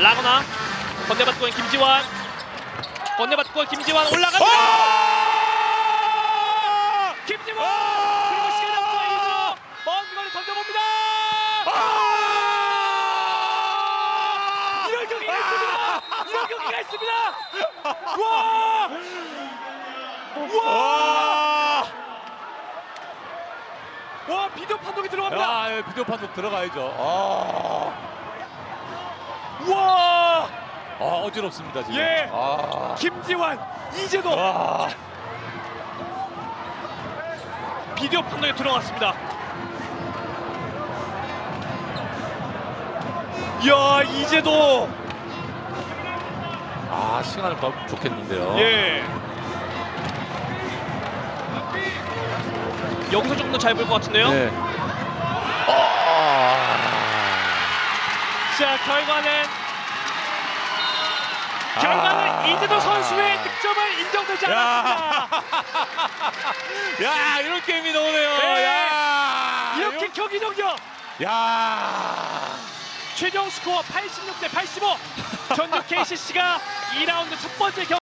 라거나. 건네받고 있는 김지환. 건네받고 김지환 올라갑니다 아! 김지환! 그리고 시간 남고 이죠 먼 거리 던져봅니다! 이런 경기가 있습니다! 이런 경기가 있습니다! 와! 와! 와! 와 비디오 판독이 들어갑니다! 야, 예, 비디오 판독 들어가야죠. 아, 와 아 어지럽습니다 지금. 예. 아, 김지환 이제도 와, 비디오 판독에 들어갔습니다. 야 이제도 아 시간을 더 좋겠는데요. 예 여기서 조금 더 잘 볼 것 같은데요. 네. 아, 자 결과는 결과는 아. 이제도 선수의 득점을 인정되지 않았습니다. 야 이런 게임이 나오네요. 네. 야, 이렇게 경기 종료. 야. 최종 스코어 86 대 85. 전주 KCC가 2라운드 첫 번째 경.